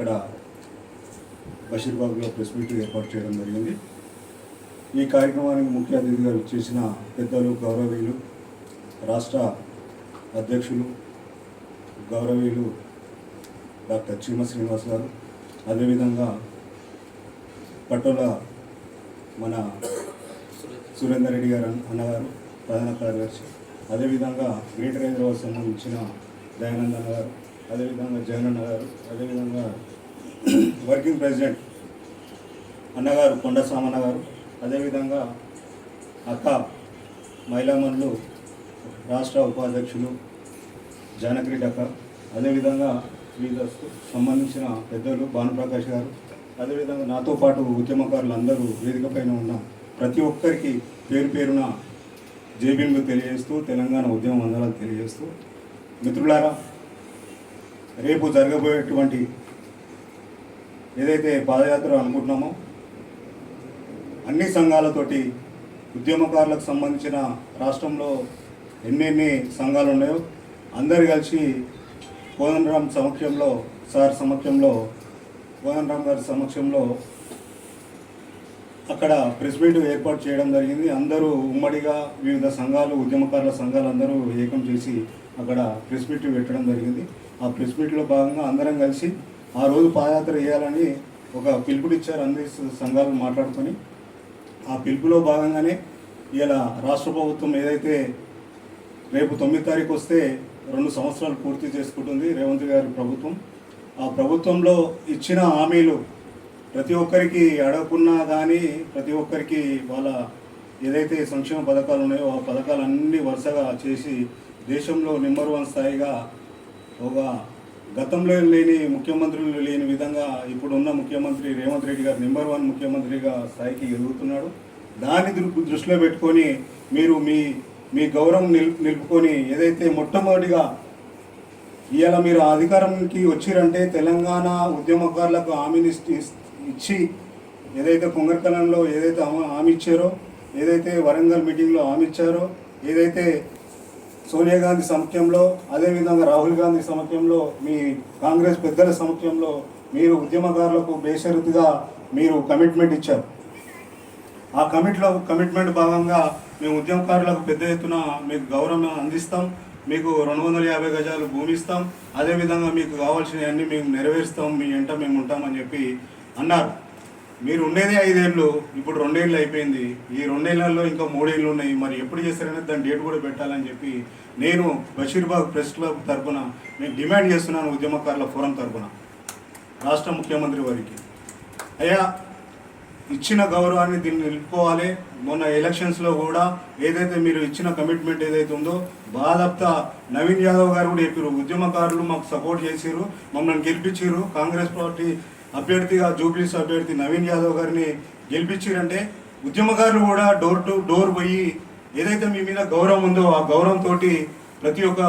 ఇక్కడ బషీర్బాగ్లో press meet ఏర్పాటు చేయడం జరిగింది. ఈ కార్యక్రమానికి ముఖ్య అతిథిగా చేసిన పెద్దలు గౌరవీయులు రాష్ట్ర అధ్యక్షులు గౌరవీయులు డాక్టర్ చీమ శ్రీనివాస్ గారు అదేవిధంగా పటోల మన సురేందర్ రెడ్డి గారు అన్నగారు ప్రధాన కార్యదర్శి అదేవిధంగా గ్రేటర్ హైదరాబాద్ సంబంధించిన దయానంద్ అన్నగారు అదేవిధంగా జగన్ అన్న గారు అదేవిధంగా వర్కింగ్ ప్రెసిడెంట్ అన్నగారు కొండ సామన్న గారు అదేవిధంగా అక్క మహిళామణులు రాష్ట్ర ఉపాధ్యక్షులు జానకిరెడ్డి అక్క అదేవిధంగా వివిధ సంబంధించిన పెద్దలు భానుప్రకాష్ గారు అదేవిధంగా నాతో పాటు ఉద్యమకారులు అందరూ వేదికపైన ఉన్న ప్రతి ఒక్కరికి పేరు పేరున జేబీలు తెలియజేస్తూ తెలంగాణ ఉద్యమ వందనాలు తెలియజేస్తూ మిత్రులారా రేపు జరగబోయేటువంటి ఏదైతే పాదయాత్ర అనుకుంటున్నామో అన్ని సంఘాలతోటి ఉద్యమకారులకు సంబంధించిన రాష్ట్రంలో ఎన్నెన్ని సంఘాలు ఉన్నాయో అందరు కలిసి కోదండరామ్ సమక్షంలో సార్ సమక్షంలో కోదండరామ్ గారి సమక్షంలో అక్కడ ప్రెస్ మీట్ ఏర్పాటు చేయడం జరిగింది. అందరూ ఉమ్మడిగా వివిధ సంఘాలు ఉద్యమకారుల సంఘాలు అందరూ ఏకం చేసి అక్కడ ప్రెస్ మీట్ పెట్టడం జరిగింది. ఆ ప్రెస్ మీట్లో భాగంగా అందరం కలిసి ఆ రోజు పాదయాత్ర చేయాలని ఒక పిలుపునిచ్చారు అన్ని సంఘాలు మాట్లాడుకొని. ఆ పిలుపులో భాగంగానే ఇలా రాష్ట్ర ప్రభుత్వం ఏదైతే రేపు తొమ్మిది తారీఖు వస్తే రెండు సంవత్సరాలు పూర్తి చేసుకుంటుంది రేవంత్ గారి ప్రభుత్వం. ఆ ప్రభుత్వంలో ఇచ్చిన హామీలు ప్రతి ఒక్కరికి అడగకున్నా కానీ ప్రతి ఒక్కరికి వాళ్ళ ఏదైతే సంక్షేమ పథకాలు ఉన్నాయో ఆ పథకాలన్నీ వరుసగా చేసి దేశంలో నెంబర్ వన్ స్థాయిగా ఒక గతంలో లేని ముఖ్యమంత్రులు లేని విధంగా ఇప్పుడున్న ముఖ్యమంత్రి రేవంత్ రెడ్డి గారు నెంబర్ వన్ ముఖ్యమంత్రిగా స్థాయికి ఎదుగుతున్నాడు. దాన్ని దృ- దృష్టిలో పెట్టుకొని మీరు మీ మీ గౌరవం నిల్ నిలుపుకొని ఏదైతే మొట్టమొదటిగా ఇవాళ మీరు అధికారంకి వచ్చిరంటే తెలంగాణ ఉద్యమకారులకు హామీని ఇస్- ఇచ్చి ఏదైతే పొంగర్కలంలో ఏదైతే హామీ ఇచ్చారో ఏదైతే వరంగల్ మీటింగ్లో హామీ ఇచ్చారో ఏదైతే సోనియా గాంధీ సమక్షంలో అదేవిధంగా రాహుల్ గాంధీ సమక్షంలో మీ కాంగ్రెస్ పెద్దల సమక్షంలో మీరు ఉద్యమకారులకు బేషరతుగా మీరు కమిట్మెంట్ ఇచ్చారు. ఆ కమిట్లో కమిట్మెంట్ భాగంగా మేము ఉద్యమకారులకు పెద్ద ఎత్తున మీకు గౌరవం అందిస్తాం మీకు రెండు వందల యాభై గజాలు భూమి ఇస్తాం అదేవిధంగా మీకు కావాల్సినవన్నీ మేము నెరవేరుస్తాం మీ వెంట మేము ఉంటామని చెప్పి అన్నారు. మీరు ఉండేదే ఐదేళ్ళు ఇప్పుడు రెండేళ్ళు అయిపోయింది. ఈ రెండేళ్ళలో ఇంకా మూడేళ్ళు ఉన్నాయి. మరి ఎప్పుడు చేస్తారనేది దాని డేట్ కూడా పెట్టాలని చెప్పి నేను బషీర్బాగ్ ప్రెస్ క్లబ్ తరఫున నేను డిమాండ్ చేస్తున్నాను ఉద్యమకారుల ఫోరం తరఫున రాష్ట్ర ముఖ్యమంత్రి వారికి. అయ్యా ఇచ్చిన గౌరవాన్ని దీన్ని నిలుపుకోవాలి. మొన్న ఎలక్షన్స్లో కూడా ఏదైతే మీరు ఇచ్చిన కమిట్మెంట్ ఏదైతే ఉందో బాధప్త నవీన్ యాదవ్ గారు కూడా చెప్పారు ఉద్యమకారులు మాకు సపోర్ట్ చేసిరు మమ్మల్ని గెలిపించారు కాంగ్రెస్ పార్టీ అభ్యర్థిగా జూబ్లీస్ అభ్యర్థి నవీన్ యాదవ్ గారిని గెలిపించారంటే ఉద్యమకారులు కూడా డోర్ టు డోర్ పోయి ఏదైతే మీ మీద గౌరవం ఉందో ఆ గౌరవంతో ప్రతి ఒక్క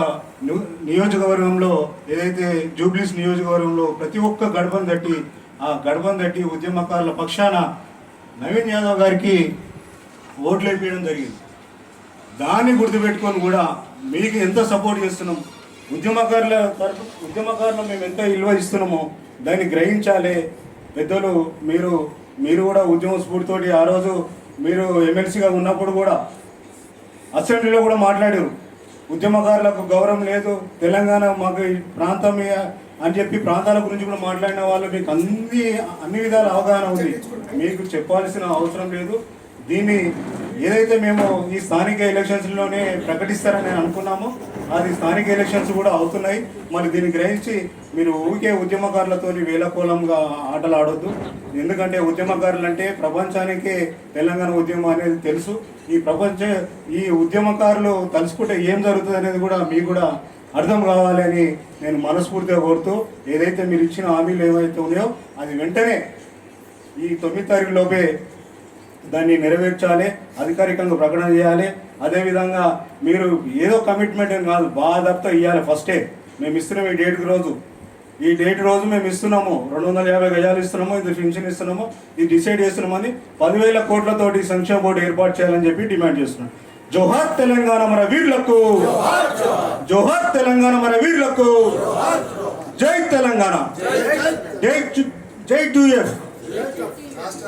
నియోజకవర్గంలో ఏదైతే జూబ్లీస్ నియోజకవర్గంలో ప్రతి ఒక్క గడపను తట్టి ఆ గడపను తట్టి ఉద్యమకారుల పక్షాన నవీన్ యాదవ్ గారికి ఓట్లు వేయడం జరిగింది. దాన్ని గుర్తుపెట్టుకొని కూడా మీకు ఎంత సపోర్ట్ చేస్తున్నాం? ఉద్యమకారుల తరఫు ఉద్యమకారులు మేము ఎంత విలువ ఇస్తున్నామో దాన్ని గ్రహించాలి. పెద్దలు మీరు మీరు కూడా ఉద్యమ స్ఫూర్తితోటి ఆ రోజు మీరు ఎమ్మెల్సీగా ఉన్నప్పుడు కూడా అసెంబ్లీలో కూడా మాట్లాడారు. ఉద్యమకారులకు గౌరవం లేదు. తెలంగాణ మాకు ఈ ప్రాంతం అని చెప్పి ప్రాంతాల గురించి కూడా మాట్లాడిన వాళ్ళు మీకు అన్ని అన్ని విధాల అవగాహన ఉంది. మీకు చెప్పాల్సిన అవసరం లేదు. దీన్ని ఏదైతే మేము ఈ స్థానిక ఎలక్షన్స్లోనే ప్రకటిస్తారని నేను అనుకున్నామో అది స్థానిక ఎలక్షన్స్ కూడా అవుతున్నాయి. మరి దీన్ని గ్రహించి మీరు ఊరికే ఉద్యమకారులతో వేలకోలంగా ఆటలు ఆడొద్దు ఎందుకంటే ఉద్యమకారులు అంటే ప్రపంచానికే తెలంగాణ ఉద్యమం అనేది తెలుసు. ఈ ప్రపంచ ఈ ఉద్యమకారులు తలుసుకుంటే ఏం జరుగుతుంది అనేది కూడా మీకు కూడా అర్థం కావాలని నేను మనస్ఫూర్తిగా కోరుతూ ఏదైతే మీరు ఇచ్చిన హామీలు ఏవైతే ఉన్నాయో అది వెంటనే ఈ తొమ్మిది తారీఖు లోపే దాన్ని నెరవేర్చాలి అధికారికంగా ప్రకటన చేయాలి. అదేవిధంగా మీరు ఏదో కమిట్మెంట్ అని కాదు బాధతో ఇవ్వాలి ఫస్టే మేము ఇస్తున్నాం ఈ డేట్ రోజు. ఈ డేట్ రోజు మేము ఇస్తున్నాము రెండు వందల యాభై గజాలు ఇస్తున్నాము ఇది పెన్షన్ ఇస్తున్నాము ఇది డిసైడ్ చేస్తున్నామని పదివేల కోట్లతోటి సంక్షేమ బోర్డు ఏర్పాటు చేయాలని చెప్పి డిమాండ్ చేస్తున్నాం. జోహార్ తెలంగాణ మన వీరులకు. జోహార్ తెలంగాణ మన వీరులకు. జై తెలంగాణ. జై జై టూఎఫ్ రాష్ట్ర